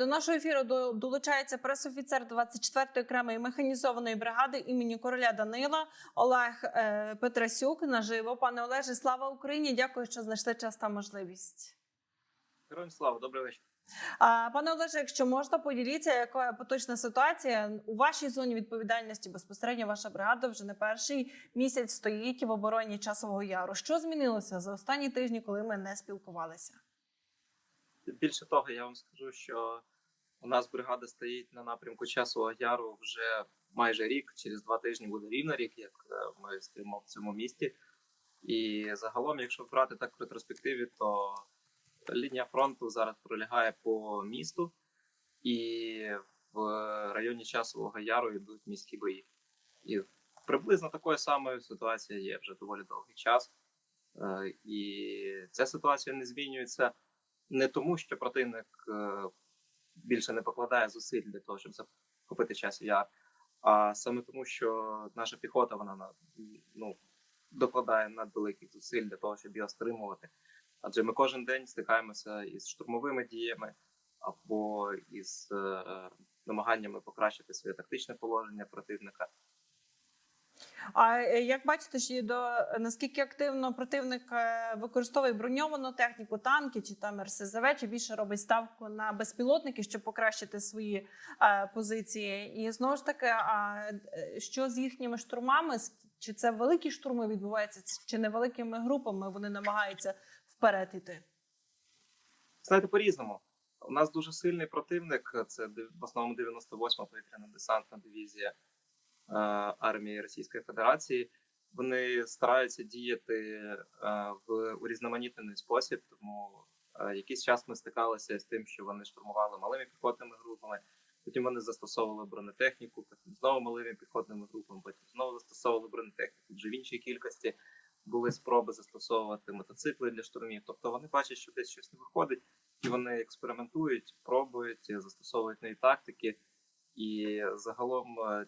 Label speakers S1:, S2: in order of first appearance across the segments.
S1: До нашого ефіру до- долучається пресофіцер 24-ї окремої механізованої бригади імені короля Данила Олег е, Петрасюк. Наживо, пане Олеже, слава Україні! Дякую, що знайшли час та можливість.
S2: Героям слава, добрий вечір.
S1: Пане Олеже, якщо можна, поділіться, яка поточна ситуація у вашій зоні відповідальності безпосередньо ваша бригада вже не перший місяць стоїть в обороні часового яру. Що змінилося за останні тижні, коли ми не спілкувалися?
S2: Більше того, я вам скажу, що у нас бригада стоїть на напрямку часового яру вже майже рік. Через два тижні буде рівно рік, як е, ми стоїмо в цьому місті. І загалом, якщо брати так в ретроспективі, то лінія фронту зараз пролягає по місту, і в районі часового яру йдуть міські бої. І приблизно такою самою ситуація є вже доволі довгий час. Е, І ця ситуація не змінюється не тому, що противник е, більше не покладає зусиль для того, щоб захопити час яр, а саме тому, що наша піхота вона ну, докладає надвеликих зусиль для того, щоб його стримувати. Адже ми кожен день стикаємося із штурмовими діями або із е, намаганнями покращити своє тактичне положення противника.
S1: А е, як бачите, що до наскільки активно противник е, використовує броньовану техніку, танки чи там РСЗВ, чи більше робить ставку на безпілотники, щоб покращити свої е, позиції? І знову ж таки, а що з їхніми штурмами? Чи це великі штурми відбуваються, чи невеликими групами вони намагаються вперед іти?
S2: Знаєте, по-різному. У нас дуже сильний противник. Це в основному 98-ма повітряна десантна дивізія армії Російської Федерації. Вони стараються діяти е, в урізноманітнений спосіб. Тому е, якийсь час ми стикалися з тим, що вони штурмували малими піхотними групами. Потім вони застосовували бронетехніку, потім знову малими піхотними групами, потім знову застосовували бронетехніку вже в іншій кількості. Були спроби застосовувати мотоцикли для штурмів. Тобто вони бачать, що десь щось не виходить, і вони експериментують, пробують, застосовують нові тактики. І загалом, е, е,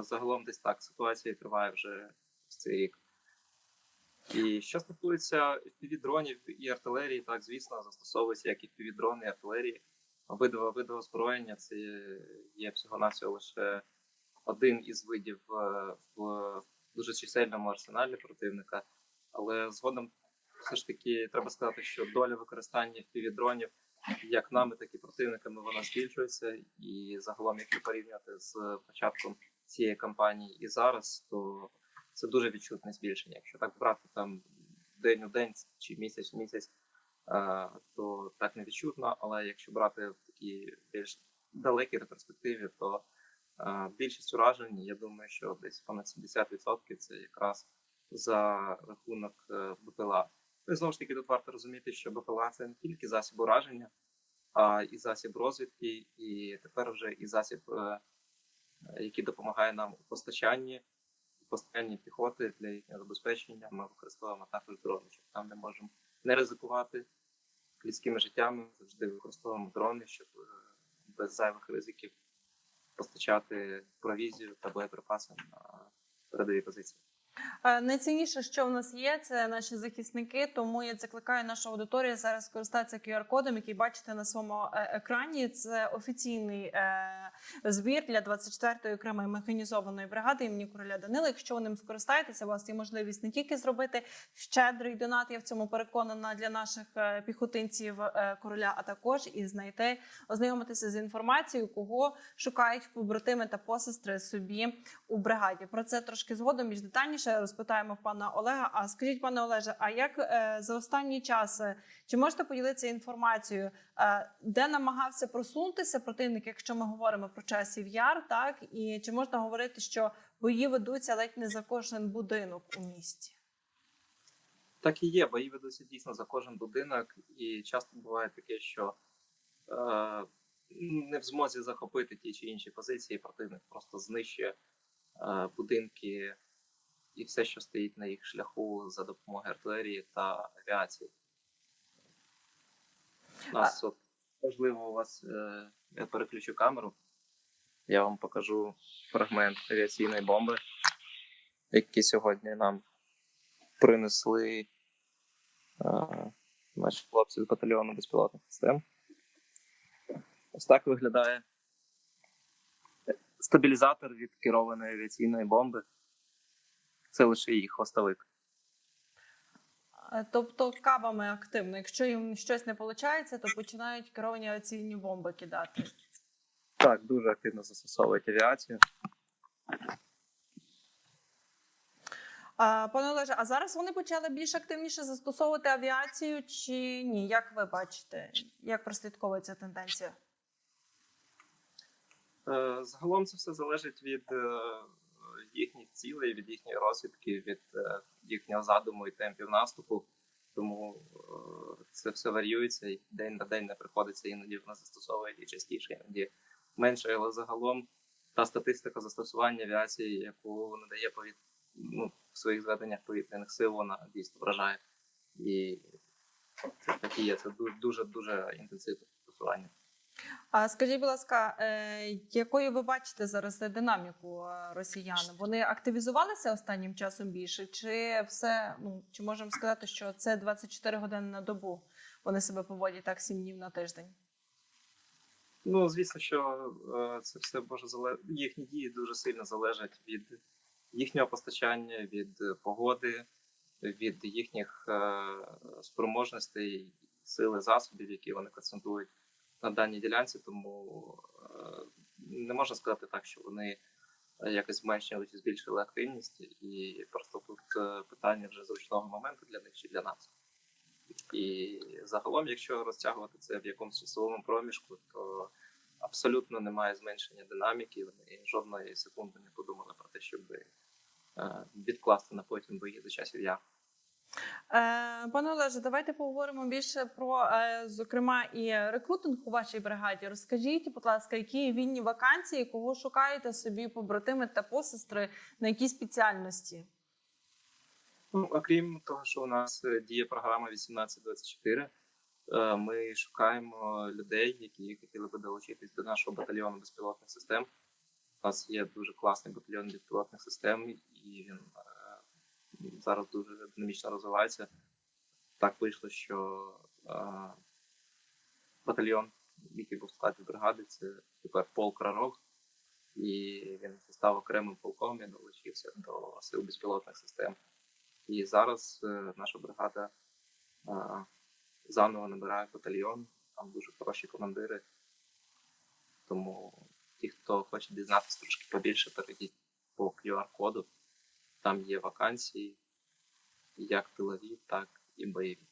S2: загалом десь так ситуація триває вже ось цей рік. І що стосується дронів і артилерії, так звісно, застосовується як і дрони, і артилерії. Обидва види озброєння це є всього-навсього лише один із видів е, в дуже чисельному арсеналі противника. Але згодом все ж таки треба сказати, що доля використання дронів як нами, так і противниками вона збільшується. І загалом, якщо порівняти з початком цієї кампанії і зараз, то це дуже відчутне збільшення. Якщо так брати там день у день чи місяць в місяць, е, то так не відчутно. Але якщо брати в такій більш далекій ретроспективі, то е, більшість уражень, я думаю, що десь понад 70% це якраз за рахунок е, БПЛА. Ну знову ж таки, тут варто розуміти, що БПЛА це не тільки засіб ураження, а і засіб розвідки, і тепер вже і засіб, який допомагає нам у постачанні, постачанні піхоти для їхнього забезпечення. Ми використовуємо також дрони, щоб там не можемо не ризикувати людськими життями. Завжди використовуємо дрони, щоб е, без зайвих ризиків постачати провізію та боєприпаси на передові позиції.
S1: Найцінніше, що в нас є, це наші захисники. Тому я закликаю нашу аудиторію зараз скористатися QR-кодом, який бачите на своєму е, екрані. Це офіційний е, збір для 24-ї окремої механізованої бригади імені короля Данила. Якщо ви ним скористаєтеся, у вас є можливість не тільки зробити щедрий донат. Я в цьому переконана для наших е, піхотинців короля, а також і знайти ознайомитися з інформацією, кого шукають побратими та посестри собі у бригаді. Про це трошки згодом більш детальніше розпитаємо в пана Олега. А скажіть, пане Олеже, а як е, за останній час е, чи можете поділитися інформацією, е, де намагався просунутися противник, якщо ми говоримо про часів яр, так і чи можна говорити, що бої ведуться ледь не за кожен будинок у місті?
S2: Так і є, бої ведуться дійсно за кожен будинок, і часто буває таке, що е, не в змозі захопити ті чи інші позиції, противник просто знищує е, будинки і все, що стоїть на їх шляху за допомогою артилерії та авіації. У нас от, можливо, у вас е, я переключу камеру. Я вам покажу фрагмент авіаційної бомби, який сьогодні нам принесли е, наші хлопці з батальйону безпілотних систем. Ось так виглядає стабілізатор від керованої авіаційної бомби. Це лише її хвостовик.
S1: Е, Тобто кабами активно. Якщо їм щось не виходить, то починають керовані авіаційні бомби кидати.
S2: Так, дуже активно застосовують авіацію.
S1: А, пане Олеже, а зараз вони почали більш активніше застосовувати авіацію чи ні? Як ви бачите? Як прослідковується тенденція?
S2: Е, Загалом це все залежить від е, їхніх цілей, від їхньої розвідки, від е, їхнього задуму і темпів наступу. Тому е, це все варіюється і день на день не приходиться, іноді вона застосовує і частіше, іноді менше. Але загалом та статистика застосування авіації, яку надає повіт... ну, в своїх зведеннях повітряних сил, вона дійсно вражає. І це так і є. Це дуже дуже інтенсивне застосування.
S1: А скажіть, будь ласка, е, якою ви бачите зараз динаміку е, росіян? Вони активізувалися останнім часом більше, чи все ну чи можемо сказати, що це 24 години на добу? Вони себе поводять так 7 днів на тиждень?
S2: Ну, звісно, що е, це все може зале... їхні дії дуже сильно залежать від їхнього постачання, від погоди, від їхніх спроможностей, сили засобів, які вони концентрують на даній ділянці. Тому е, не можна сказати так, що вони е, якось зменшили чи збільшили активність, і просто тут е, питання вже зручного моменту для них чи для нас. І загалом, якщо розтягувати це в якомусь часовому проміжку, то абсолютно немає зменшення динаміки. Вони жодної секунди не подумали про те, щоб відкласти на потім бої за часів я.
S1: Е, Пане Олеже, давайте поговоримо більше про, е, зокрема, і рекрутинг у вашій бригаді. Розкажіть, будь ласка, які вільні вакансії, кого шукаєте собі побратими та посестри, на які спеціальності?
S2: Ну, окрім того, що у нас е, діє програма 1824, е, ми шукаємо людей, які хотіли би долучитись до нашого батальйону безпілотних систем. У нас є дуже класний батальйон безпілотних систем, і він зараз дуже динамічно розвивається. Так вийшло, що е, батальйон, який був в складі бригади, це тепер полк Рарог, і він став окремим полком і долучився до сил безпілотних систем. І зараз е, наша бригада е, заново набирає батальйон, там дуже хороші командири. Тому ті, хто хоче дізнатися трошки побільше, перейдіть по QR-коду. Там є вакансії, як тилові, так і бойові.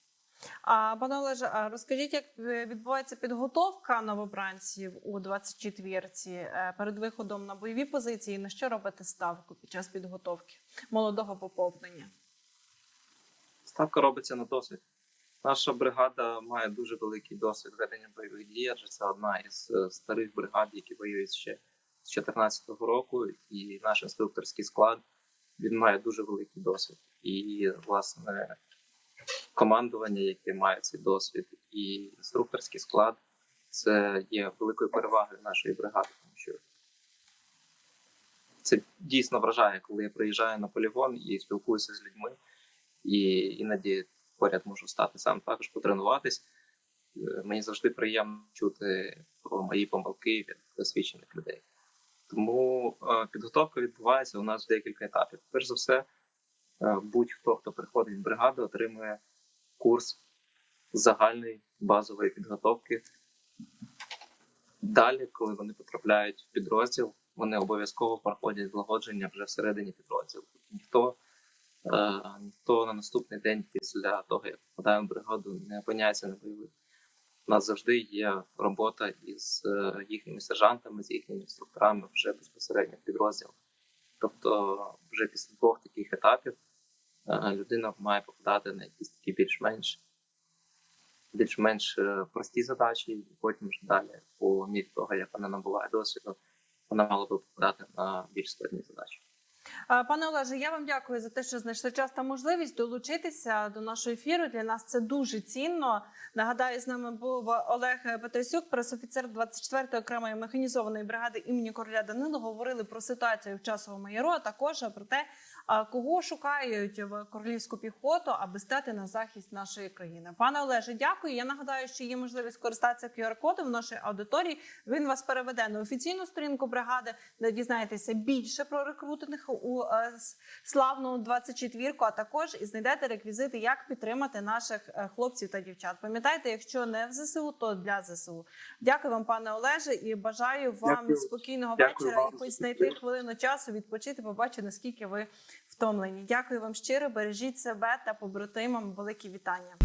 S1: А пане Олеже, а розкажіть, як відбувається підготовка новобранців у 24-ці е, перед виходом на бойові позиції? На що робите ставку під час підготовки молодого поповнення?
S2: Ставка робиться на досвід. Наша бригада має дуже великий досвід ведення бойових дій, адже це одна із е, старих бригад, які воюють ще з 2014 року, і наш інструкторський склад він має дуже великий досвід. І, власне, командування, яке має цей досвід, і інструкторський склад це є великою перевагою нашої бригади, тому що це дійсно вражає, коли я приїжджаю на полігон і спілкуюся з людьми, і іноді поряд можу стати сам також потренуватись. Е, Мені завжди приємно чути про мої помилки від досвідчених людей. Тому е, підготовка відбувається у нас в декілька етапів. Перш за все, е, будь-хто, хто приходить в бригаду, отримує курс загальної базової підготовки. Далі, коли вони потрапляють в підрозділ, вони обов'язково проходять злагодження вже всередині підрозділу. Ніхто, е, ніхто на наступний день після того, як попадає в бригаду, не опиняється на бойових. У нас завжди є робота із е, їхніми сержантами, з їхніми інструкторами вже безпосередньо підрозділ. Тобто, вже після двох таких етапів е, людина має попадати на якісь такі більш-менш більш-менш е, прості задачі, і потім вже далі, по мірі того, як вона набуває досвіду, вона мала би попадати на більш складні задачі.
S1: Пане Олеже, я вам дякую за те, що знайшли час та можливість долучитися до нашого ефіру. Для нас це дуже цінно. Нагадаю, з нами був Олег Петросюк, пресофіцер 24-ї окремої механізованої бригади імені короля Данила. Говорили про ситуацію в часовому яру, а також про те, кого шукають в королівську піхоту, аби стати на захист нашої країни. Пане Олеже, дякую. Я нагадаю, що є можливість користатися QR-кодом в нашій аудиторії. Він вас переведе на офіційну сторінку бригади, де дізнаєтеся більше про рекрутинг у е, славну 24-ку, а також і знайдете реквізити, як підтримати наших е, хлопців та дівчат. Пам'ятайте, якщо не в ЗСУ, то для ЗСУ. Дякую вам, пане Олеже, і бажаю вам
S2: Дякую.
S1: спокійного
S2: Дякую
S1: вечора
S2: вам
S1: і хоч знайти хвилину часу, відпочити, побачити, наскільки ви втомлені. Дякую вам щиро. Бережіть себе та побратимам. Великі вітання.